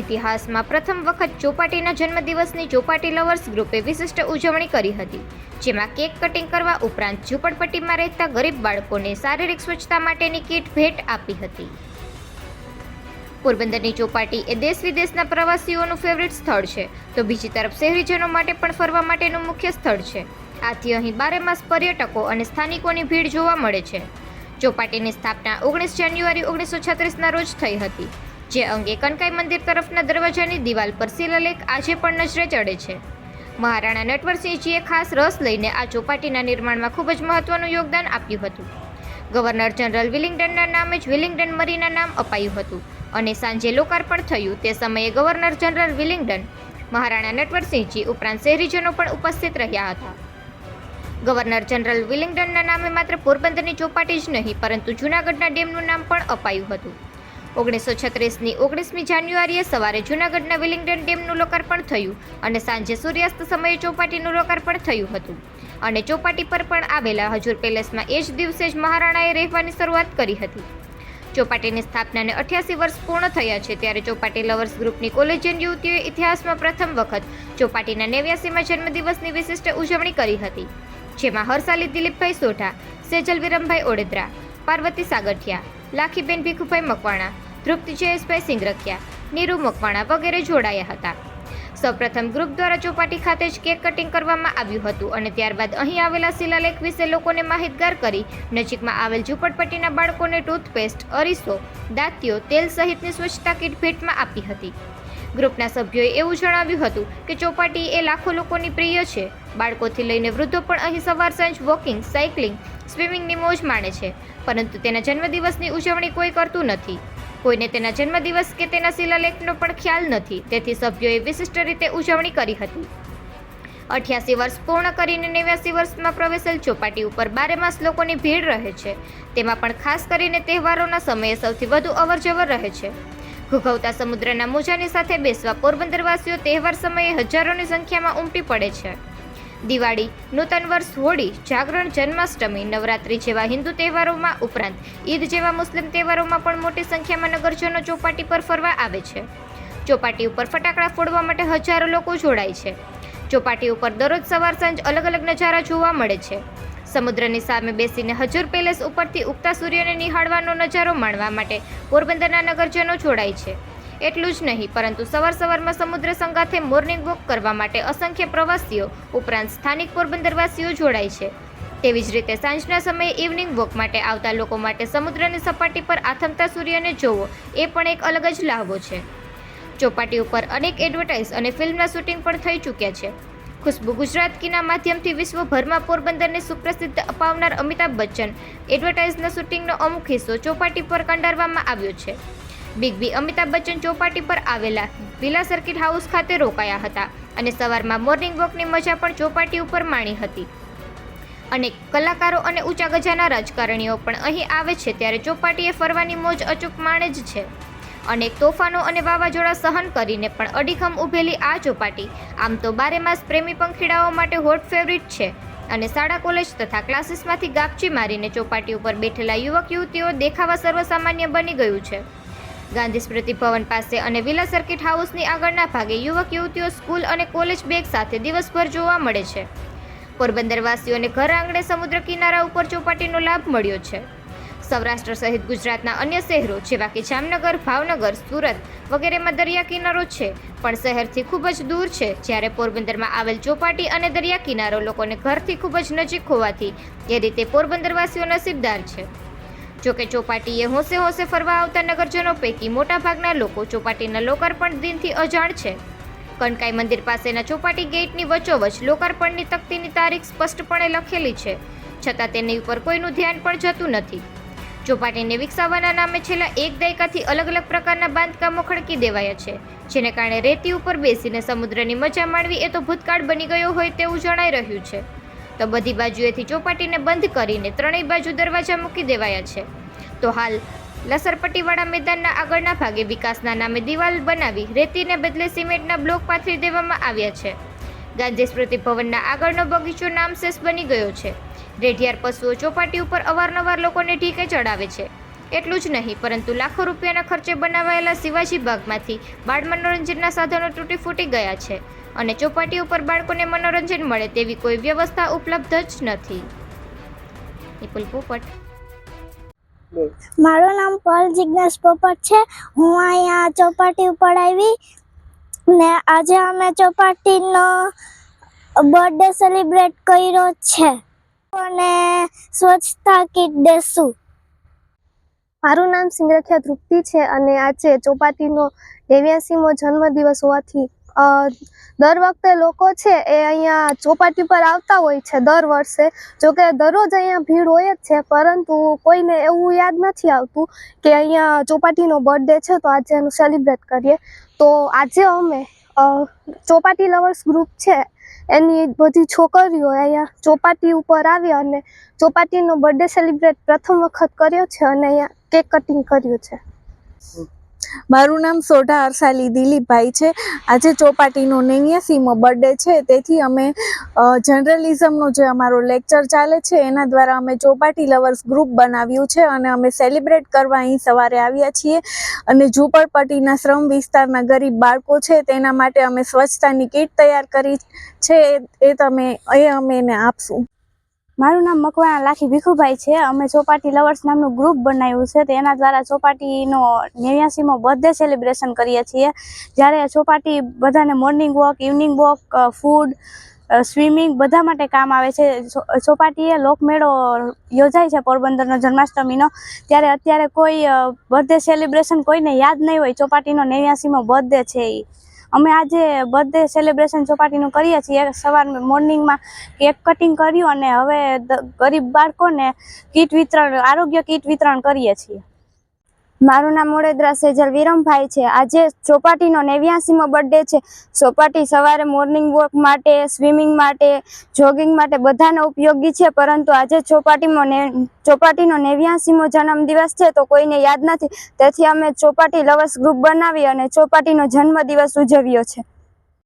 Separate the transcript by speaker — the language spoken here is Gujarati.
Speaker 1: ઇતિહાસમાં પ્રથમ વખત ચોપાટીના જન્મદિવસની ચોપાટી લવર્સ ગ્રુપે વિશિષ્ટ ઉજવણી કરી હતી, જેમાં કેક કટિંગ કરવા ઉપરાંત ઝૂંપડપટ્ટીમાં રહેતા ગરીબ બાળકોને શારીરિક સ્વચ્છતા માટેની કીટ ભેટ આપી હતી. પોરબંદરની ચોપાટી એ દેશ વિદેશના પ્રવાસીઓનું ફેવરિટ સ્થળ છે, તો બીજી તરફ શહેરીજનો માટે પણ ફરવા માટેનું મુખ્ય સ્થળ છે. આથી અહીં બારેમાસ પર્યટકો અને સ્થાનિકોની ભીડ જોવા મળે છે. ચોપાટીની સ્થાપના ઓગણીસ જાન્યુઆરી ઓગણીસો છત્રીસના રોજ થઈ હતી. જે અંગે કનકાઈ મંદિર તરફના દરવાજાની દિવાલ પર શિલાલેખ આજે પણ નજરે ચડે છે. મહારાણા નટવરસિંહજીએ ખાસ રસ લઈને આ ચોપાટીના નિર્માણમાં ખૂબ જ મહત્વનું યોગદાન આપ્યું હતું. ગવર્નર જનરલ વિલિંગ્ડનના નામે જ વિલિંગ્ડન મરીના નામ અપાયું હતું અને સાંજે લોકાર્પણ થયું તે સમયે governor general Willingdon, Maharana Natwarsinhji ઉપરાંત શહેરીજનો પણ ઉપસ્થિત રહ્યા હતા. ગવર્નર જનરલ વિલિંગ્ડનના નામે માત્ર પોરબંદરની ચોપાટી જ નહીં, પરંતુ જૂનાગઢના ડેમનું નામ પણ અપાયું હતું. ઓગણીસો છત્રીસની ઓગણીસમી જાન્યુઆરીએ સવારે જૂનાગઢના વિલિંગ્ટન ડેમનું લોકાર્પણ થયું અને સાંજે સૂર્યાસ્ત સમયે ચોપાટીનું લોકાર્પણ થયું હતું. અને ચોપાટી પર પણ આવેલા હજુર પેલેસમાં એ જ દિવસે જ મહારાણાએ રહેવાની શરૂઆત કરી હતી. ચોપાટીની સ્થાપનાને અઠ્યાસી વર્ષ પૂર્ણ થયા છે ત્યારે ચોપાટી લવર્સ ગ્રુપની કોલેજિયન યુવતીઓએ ઇતિહાસમાં પ્રથમ વખત ચોપાટીના નેવ્યાસીમાં જન્મદિવસની વિશિષ્ટ ઉજવણી કરી હતી. જેમાં હરસાલી દિલીપભાઈ સોઢા, સેજલ વિરમભાઈ ઓડેદરા, પાર્વતી સાગઠિયા, લાખીબેન ભીખુભાઈ મકવાણા ધ્રુપતિ જયેશભાઈ સિંગરખિયા નીરુ મકવાણા વગેરે જોડાયા હતા. સૌપ્રથમ ગ્રુપ દ્વારા ચોપાટી ખાતે જ કેક કટિંગ કરવામાં આવ્યું હતું અને ત્યારબાદ અહીં આવેલા શિલાલેખ વિશે લોકોને માહિતગાર કરી નજીકમાં આવેલ ઝૂંપડપટ્ટીના બાળકોને ટૂથપેસ્ટ, અરીસો, દાંતીઓ, તેલ સહિતની સ્વચ્છતા કીટ ભેટમાં આપી હતી. ગ્રુપના સભ્યોએ એવું જણાવ્યું હતું કે ચોપાટી એ લાખો લોકોની પ્રિય છે. બાળકોથી લઈને વૃદ્ધો પણ અહીં સવાર સાંજ વોકિંગ, સાયકલિંગ, સ્વિમિંગની મોજ માણે છે. પરંતુ તેના જન્મદિવસની ઉજવણી કોઈ કરતું નથી. કોઈને તેના જન્મદિવસ કે તેના શિલાલેખનો પણ ખ્યાલ નથી. તેથી સભ્યોએ વિશિષ્ટ રીતે ઉજવણી કરી હતી. અઠ્યાસી વર્ષ પૂર્ણ કરીને નેવ્યાસી વર્ષમાં પ્રવેશેલ ચોપાટી ઉપર બારે માસ લોકોની ભીડ રહે છે. તેમાં પણ ખાસ કરીને તહેવારોના સમયે સૌથી વધુ અવરજવર રહે છે. ઘૂઘવતા સમુદ્રના મોજાની સાથે બેસવા પોરબંદરવાસીઓ તહેવાર સમયે હજારોની સંખ્યામાં ઉમટી પડે છે. દિવાળી, નૂતન વર્ષ, હોળી, જાગરણ, જન્માષ્ટમી, નવરાત્રિ જેવા હિન્દુ તહેવારોમાં ઉપરાંત ઈદ જેવા મુસ્લિમ તહેવારોમાં પણ મોટી સંખ્યામાં નગરજનો ચોપાટી પર ફરવા આવે છે. ચોપાટી ઉપર ફટાકડા ફોડવા માટે હજારો લોકો જોડાય છે. ચોપાટી ઉપર દરરોજ સવાર સાંજ અલગ અલગ નજારા જોવા મળે છે. સમુદ્રની સામે બેસીને હજુર પેલેસ ઉપરથી ઉગતા સૂર્યને નિહાળવાનો નજારો માણવા માટે પોરબંદરના નગરજનો જોડાય છે. એટલું જ નહીં, પરંતુ સવાર સવારમાં સમુદ્ર સંગાથે મોર્નિંગ વોક કરવા માટે અસંખ્ય પ્રવાસીઓ, ઉપરાંત સ્થાનિક પોરબંદરવાસીઓ જોડાય છે. તેવી જ રીતે સાંજના સમયે ઇવનિંગ વોક માટે આવતા લોકો માટે સમુદ્રની સપાટી પર આથમતા સૂર્યને જોવો એ પણ એક અલગ જ લાહવો છે. ચોપાટી ઉપર અનેક એડવર્ટાઇઝ અને ફિલ્મના શૂટિંગ પણ થઈ ચૂક્યા છે. ખુશ્બુ ગુજરાત કીના માધ્યમથી વિશ્વભરમાં પોરબંદરને સુપ્રસિદ્ધ અપાવનાર અમિતાભ બચ્ચન એડવર્ટાઇઝના શૂટિંગનો અમુક હિસ્સો ચોપાટી પર કંડારવામાં આવ્યો છે. બિગ બી અમિતાભ બચ્ચન ચોપાટી પર આવેલા વિલા સર્કિટ હાઉસ ખાતે રોકાયા હતા અને સવારમાં મોર્નિંગ વોકની મજા પણ ચોપાટી ઉપર માણી હતી. અનેક કલાકારો અને ઊંચા ગજાના રાજકારણીઓ પણ અહીં આવે છે ત્યારે ચોપાટીએ ફરવાની મોજ અચૂક માણે જ છે. અનેક તોફાનો અને વાવાઝોડા સહન કરીને પણ અડીખમ ઊભેલી આ ચોપાટી. આમ તો બારે માસ પ્રેમી પંખીડાઓ માટે હોટ ફેવરિટ છે. અને શાળા, કોલેજ તથા ક્લાસીસમાંથી ગાપચી મારીને ચોપાટી ઉપર બેઠેલા યુવક યુવતીઓ દેખાવા સર્વસામાન્ય બની ગયું છે. ગાંધી સ્મૃતિ ભવન પાસે અને વિલા સર્કિટ હાઉસની આગળના ભાગે યુવક, યુવતીઓ સ્કૂલ અને કોલેજ બેગ સાથે દિવસભર જોવા મળે છે. પોરબંદરવાસીઓને ઘર આંગણે સમુદ્ર કિનારા ઉપર ચોપાટીનો લાભ મળ્યો છે. સૌરાષ્ટ્ર સહિત ગુજરાતના અન્ય શહેરો જેવા કે જામનગર, ભાવનગર, સુરત વગેરેમાં દરિયા કિનારો છે, પણ શહેરથી ખૂબ જ દૂર છે. જ્યારે પોરબંદરમાં આવેલ ચોપાટી અને દરિયા કિનારો લોકોને ઘરથી ખૂબ જ નજીક હોવાથી એ રીતે પોરબંદરવાસીઓ નસીબદાર છે. જોકે ચોપાટીએ હોંશે હોંશે ફરવા આવતા નગરજનો પૈકી મોટાભાગના લોકો ચોપાટીના લોકાર્પણ દિનથી અજાણ છે. કનકાઈ મંદિર પાસેના ચોપાટી ગેટની વચ્ચોવચ લોકાર્પણની તકતીની તારીખ સ્પષ્ટપણે લખેલી છે. છતાં તેની ઉપર કોઈનું ધ્યાન પણ જતું નથી. ચોપાટીને વિકસાવવાના નામે છેલ્લા એક દાયકાથી અલગ અલગ પ્રકારના બાંધકામો ખડકી દેવાયા છે. જેને કારણે રેતી ઉપર બેસીને સમુદ્રની મજા માણવી એ તો ભૂતકાળ બની ગયો હોય તેવું જણાઈ રહ્યું છે. તો બધી બાજુએથી ચોપાટીને બંધ કરીને ત્રણેય બાજુ દરવાજા મૂકી દેવાયા છે. તો હાલ લસરપટ્ટીવાળા મેદાનના આગળના ભાગે વિકાસના નામે દિવાલ બનાવી રેતીને બદલે સિમેન્ટના બ્લોક પાથરી દેવામાં આવ્યા છે. ગાંધી સ્મૃતિ ભવનના આગળનો બગીચો નામશેષ બની ગયો છે. રેઢિયાર પશુઓ ચોપાટી ઉપર અવારનવાર લોકોને ઢીકે ચડાવે છે. એટલું જ નહીં, પરંતુ લાખો રૂપિયાના ખર્ચે બનાવાયેલા શિવાજી બાગમાંથી બાળ મનોરંજનના સાધનો તૂટી ફૂટી ગયા છે અને ચોપાટી ઉપર બાળકોને મનોરંજન મળે તેવી કોઈ વ્યવસ્થા ઉપલબ્ધ જ નથી. પોપટ.
Speaker 2: મારું નામ પલ જિજ્ઞાસ પોપટ છે. હું અહીંયા ચોપાટી ઉપર આવી ને આજે અમે ચોપાટીનો બર્થડે સેલિબ્રેટ કર્યો છે. અને સ્વચ્છતા કીટ દેશું
Speaker 3: મારું નામ સિંગરખ્યા તૃપ્તિ છે અને આજે ચોપાટીનો નેવ્યાસીમો જન્મદિવસ હોવાથી દર વખતે લોકો છે એ અહીંયા ચોપાટી પર આવતા હોય છે દર વર્ષે. જોકે દરરોજ અહીંયા ભીડ હોય જ છે, પરંતુ કોઈને એવું યાદ નથી આવતું કે અહીંયા ચોપાટીનો બર્થડે છે, તો આજે એનું સેલિબ્રેટ કરીએ. તો આજે અમે ચોપાટી લવર્સ ગ્રુપ છે. એની બધી છોકરીઓ અહીંયા ચોપાટી ઉપર આવી અને ચોપાટીનો બર્થડે સેલિબ્રેટ પ્રથમ વખત કર્યો છે અને અહીંયા કેક કટિંગ કર્યું છે.
Speaker 4: મારું નામ સોઢા અરસાલી દિલીપભાઈ છે. આજે ચોપાટીનો નેવ્યાસીમો બર્થડે છે. તેથી અમે જર્નલિઝમનો જે અમારો લેક્ચર ચાલે છે, એના દ્વારા અમે ચોપાટી લવર્સ ગ્રુપ બનાવ્યું છે અને અમે સેલિબ્રેટ કરવા અહીં સવારે આવ્યા છીએ. અને ઝૂંપડપટ્ટીના શ્રમ વિસ્તારના ગરીબ બાળકો છે, તેના માટે અમે સ્વચ્છતાની કીટ તૈયાર કરી છે. એ- તમે, એ અમે એને આપશું.
Speaker 2: મારું નામ મકવાણા લાખી ભીખુભાઈ છે. અમે ચોપાટી લવર્સ નામનું ગ્રુપ બનાવ્યું છે. તેના દ્વારા ચોપાટીનો નેવ્યાસીમો બર્થડે સેલિબ્રેશન કરીએ છીએ. જ્યારે ચોપાટી બધાને morning walk evening walk food swimming બધા માટે કામ આવે છે. ચોપાટીએ લોકમેળો યોજાય છે પોરબંદરનો જન્માષ્ટમીનો. ત્યારે અત્યારે કોઈ બર્થડે સેલિબ્રેશન કોઈને યાદ નહીં હોય. ચોપાટીનો નેવ્યાસીમો બર્થડે છે એ અમે આજે બર્થડે સેલિબ્રેશન ચોપાટીનું કરીએ છીએ. સવાર મોર્નિંગમાં કેક કટિંગ કર્યું અને હવે ગરીબ બાળકોને કીટ વિતરણ, આરોગ્ય કીટ વિતરણ કરીએ છીએ. મારું નામ મોડેદરા સેજલ વિરમભાઈ છે. આજે ચોપાટીનો નેવ્યાસીમો બર્થડે છે. ચોપાટી સવારે મોર્નિંગ વોક માટે સ્વિમિંગ માટે જોગિંગ માટે બધાને ઉપયોગી છે, પરંતુ આજે ચોપાટીમાં ને, ચોપાટીનો નેવ્યાસીમો જન્મદિવસ છે તો કોઈને યાદ નથી. તેથી અમે ચોપાટી લવર્સ ગ્રુપ બનાવી અને ચોપાટીનો જન્મદિવસ ઉજવ્યો છે.